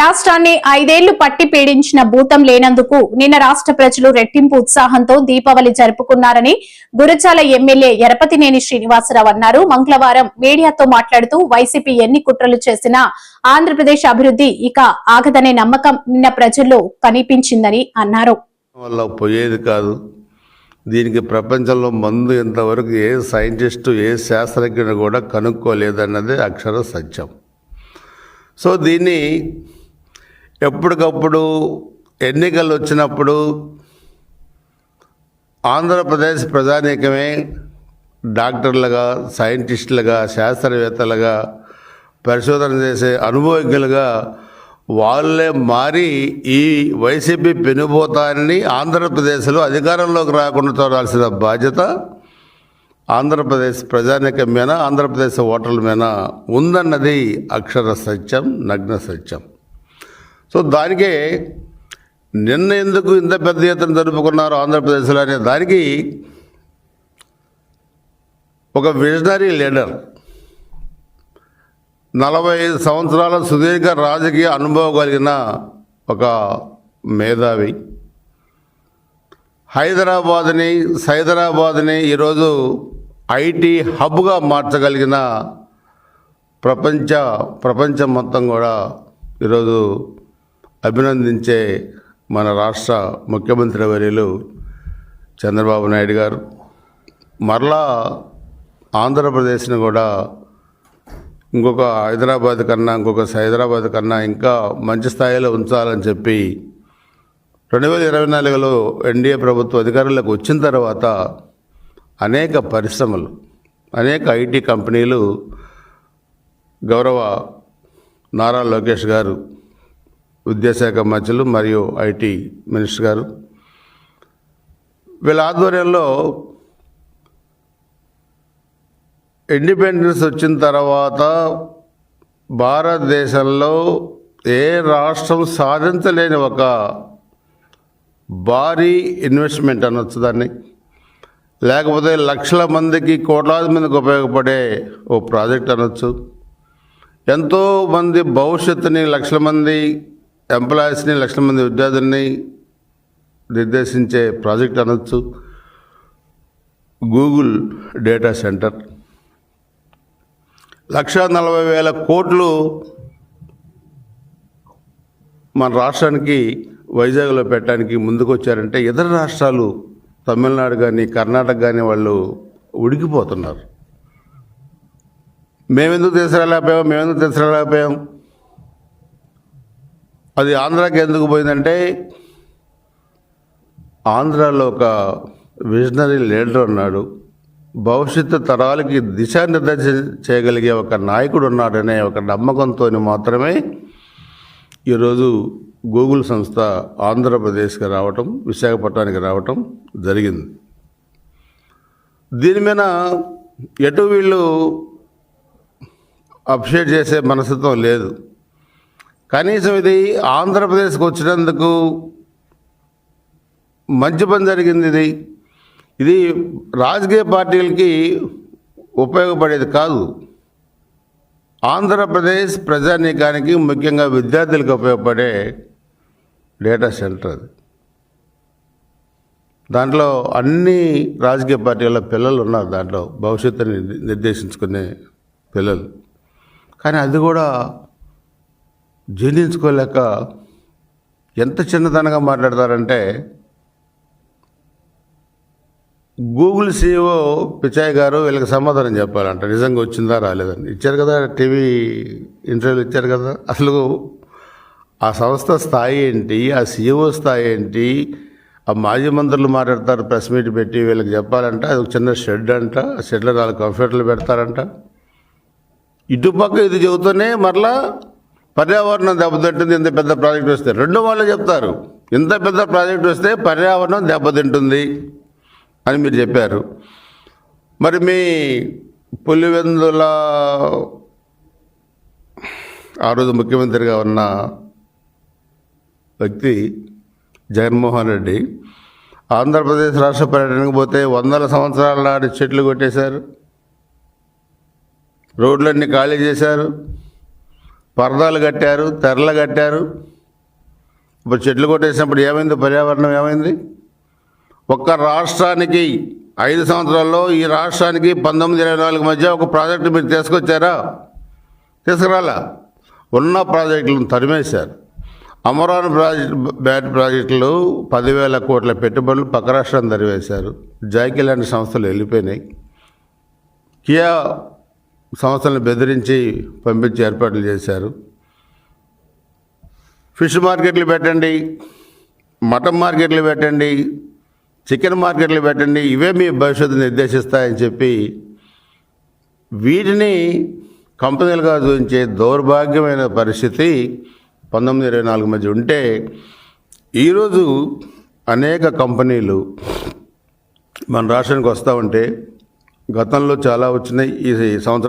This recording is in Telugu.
రాష్ట్రాన్ని ఐదేళ్ళు పట్టి పీడించిన భూతం లేనందుకు నిన్న రాష్ట్ర ప్రజలు రెట్టింపు ఉత్సాహంతో దీపావళి జరుపుకున్నారని గురచాల ఎమ్మెల్యే ఎరపతినేని శ్రీనివాసరావు అన్నారు. మంగళవారం మీడియాతో మాట్లాడుతూ వైసీపీ ఎన్ని కుట్రలు చేసినా ఆంధ్రప్రదేశ్ అభివృద్ధి ఇక ఆగదనే నమ్మకం నిన్న ప్రజల్లో కనిపించిందని అన్నారు. వల్ల పోయేది కాదు. దీనికి ప్రపంచంలో మందు ఇంతవరకు ఏ సైంటిస్టు ఏ శాస్త్రజ్ఞుడు కూడా కనుక్కోలేదన్నది అక్షర సత్యం. సో దీన్ని ఎప్పటికప్పుడు ఎన్నికలు వచ్చినప్పుడు ఆంధ్రప్రదేశ్ ప్రజానీకమే డాక్టర్లుగా సైంటిస్టులుగా శాస్త్రవేత్తలుగా పరిశోధన చేసే అనుభవజ్ఞులుగా వాళ్ళే మారి ఈ వైసీపీ పెనుబోతాన్ని ఆంధ్రప్రదేశ్లో అధికారంలోకి రాకుండా చూడాల్సిన బాధ్యత ఆంధ్రప్రదేశ్ ప్రజానీకం మీద ఆంధ్రప్రదేశ్ ఓటర్ల మీద ఉందన్నది అక్షర సత్యం నగ్న సత్యం. సో దానికే నిన్న ఎందుకు ఇంత పెద్ద ఎత్తున జరుపుకున్నారు ఆంధ్రప్రదేశ్లో అనే దానికి ఒక విజనరీ లీడర్ నలభై ఐదు సంవత్సరాల సుదీర్ఘ రాజకీయ అనుభవం కలిగిన ఒక మేధావి. హైదరాబాద్ని సైదరాబాద్ని ఈరోజు ఐటీ హబ్గా మార్చగలిగిన ప్రపంచ ప్రపంచం మొత్తం కూడా ఈరోజు అభినందించే మన రాష్ట్ర ముఖ్యమంత్రి వర్యులు చంద్రబాబు నాయుడు గారు. మరలా ఆంధ్రప్రదేశ్ని కూడా ఇంకొక హైదరాబాద్ కన్నా ఇంకొక హైదరాబాద్ కన్నా ఇంకా మంచి స్థాయిలో ఉంచాలని చెప్పి రెండు వేల ఇరవై నాలుగులో ఎన్డీఏ ప్రభుత్వ అధికారంలోకి వచ్చిన తర్వాత అనేక పరిశ్రమలు అనేక ఐటీ కంపెనీలు గౌరవ నారా లోకేష్ గారు విద్యాశాఖ మంత్రులు మరియు ఐటీ మినిస్టర్ గారు. వీళ్ళ ఆధ్వర్యంలో ఇండిపెండెన్స్ వచ్చిన తర్వాత భారతదేశంలో ఏ రాష్ట్రం సాధించలేని ఒక భారీ ఇన్వెస్ట్మెంట్ అనొచ్చు దాన్ని. లేకపోతే లక్షల మందికి కోట్లాది మందికి ఉపయోగపడే ఓ ప్రాజెక్ట్ అనొచ్చు. ఎంతోమంది భవిష్యత్తుని లక్షల మంది ఎంప్లాయీస్ని లక్షల మంది విద్యార్థుల్ని నిర్దేశించే ప్రాజెక్ట్ అనొచ్చు. Google data centre. లక్ష నలభై వేల కోట్లు మన రాష్ట్రానికి వైజాగ్లో పెట్టడానికి ముందుకు వచ్చారంటే ఇతర రాష్ట్రాలు తమిళనాడు కానీ కర్ణాటక కానీ వాళ్ళు ఉడికిపోతున్నారు. మేమెందుకు తీసుకురాలేకపోయాం? మేమెందుకు తీసుకురాలేకపోయాం? అది ఆంధ్రాకి ఎందుకు పోయిందంటే ఆంధ్రాలో ఒక విజనరీ లీడర్ ఉన్నాడు. భవిష్యత్తు తరాలకి దిశానిర్దేశం చేయగలిగే ఒక నాయకుడు ఉన్నాడనే ఒక నమ్మకంతో మాత్రమే ఈరోజు గూగుల్ సంస్థ ఆంధ్రప్రదేశ్కి రావటం విశాఖపట్నానికి రావటం జరిగింది. దీని మీద ఎటు వీళ్ళు అప్షేట్ చేసే మనస్తత్వం లేదు. కనీసం ఇది ఆంధ్రప్రదేశ్కి వచ్చినందుకు మంచి పని జరిగింది ఇది. ఇది రాజకీయ పార్టీలకి ఉపయోగపడేది కాదు. ఆంధ్రప్రదేశ్ ప్రజానీకానికి ముఖ్యంగా విద్యార్థులకు ఉపయోగపడే డేటా సెంటర్ అది. దాంట్లో అన్ని రాజకీయ పార్టీల పిల్లలు ఉన్నారు దాంట్లో. భవిష్యత్తుని నిర్దేశించుకునే పిల్లలు. కానీ అది కూడా జీర్ణించుకోలేక ఎంత చిన్నదనగా మాట్లాడతారంటే గూగుల్ సీఈఓ పిచాయ్ గారు వీళ్ళకి సమాధానం చెప్పాలంట. నిజంగా వచ్చిందా రాలేదని ఇచ్చారు కదా టీవీ ఇంటర్వ్యూలు ఇచ్చారు కదా. అసలు ఆ సంస్థ స్థాయి ఏంటి ఆ సీఈఓ స్థాయి ఏంటి ఆ మాజీ మంత్రులు మాట్లాడతారు ప్రెస్ మీట్ పెట్టి వీళ్ళకి చెప్పాలంట. అది ఒక చిన్న షెడ్ అంట. ఆ షెడ్లో నాలుగు కంప్యూటర్లు పెడతారంట. ఇటుపక్క ఇది చెబుతూనే మరలా పర్యావరణం దెబ్బతింటుంది ఇంత పెద్ద ప్రాజెక్ట్ వస్తే. రెండు వాళ్ళు చెప్తారు. ఇంత పెద్ద ప్రాజెక్ట్ వస్తే పర్యావరణం దెబ్బతింటుంది అని మీరు చెప్పారు. మరి మీ పులివెందుల ఆ రోజు ముఖ్యమంత్రిగా ఉన్న వ్యక్తి జగన్మోహన్ రెడ్డి ఆంధ్రప్రదేశ్ రాష్ట్ర పర్యటనకు పోతే వందల సంవత్సరాల నాటి చెట్లు కొట్టేశారు. రోడ్లన్నీ ఖాళీ చేశారు. పరదాలు కట్టారు తెరలు కట్టారు. ఇప్పుడు చెట్లు కొట్టేసినప్పుడు ఏమైంది? పర్యావరణం ఏమైంది? ఒక్క రాష్ట్రానికి ఐదు సంవత్సరాల్లో ఈ రాష్ట్రానికి పంతొమ్మిది ఇరవై నాలుగు మధ్య ఒక ప్రాజెక్టు మీరు తీసుకొచ్చారా? తీసుకురాలా? ఉన్న ప్రాజెక్టులను తరిమేశారు. అమరావతి ప్రాజెక్ట్ బ్యాట్ ప్రాజెక్టులు పదివేల కోట్ల పెట్టుబడులు పక్క రాష్ట్రాన్ని తరివేశారు. జాకీ లాంటి సంస్థలు వెళ్ళిపోయినాయి. కియా సంస్థలను బెదిరించి పంపించి ఏర్పాట్లు చేశారు. ఫిష్ మార్కెట్లు పెట్టండి మటన్ మార్కెట్లు పెట్టండి చికెన్ మార్కెట్లు పెట్టండి ఇవే మీ భవిష్యత్తు నిర్దేశిస్తాయని చెప్పి వీటిని కంపెనీలుగా చూపించే దౌర్భాగ్యమైన పరిస్థితి పంతొమ్మిది ఇరవై నాలుగు మధ్య ఉంటే ఈరోజు అనేక కంపెనీలు మన రాష్ట్రానికి వస్తూ ఉంటే గతంలో చాలా వచ్చినాయి ఈ సంవత్సరం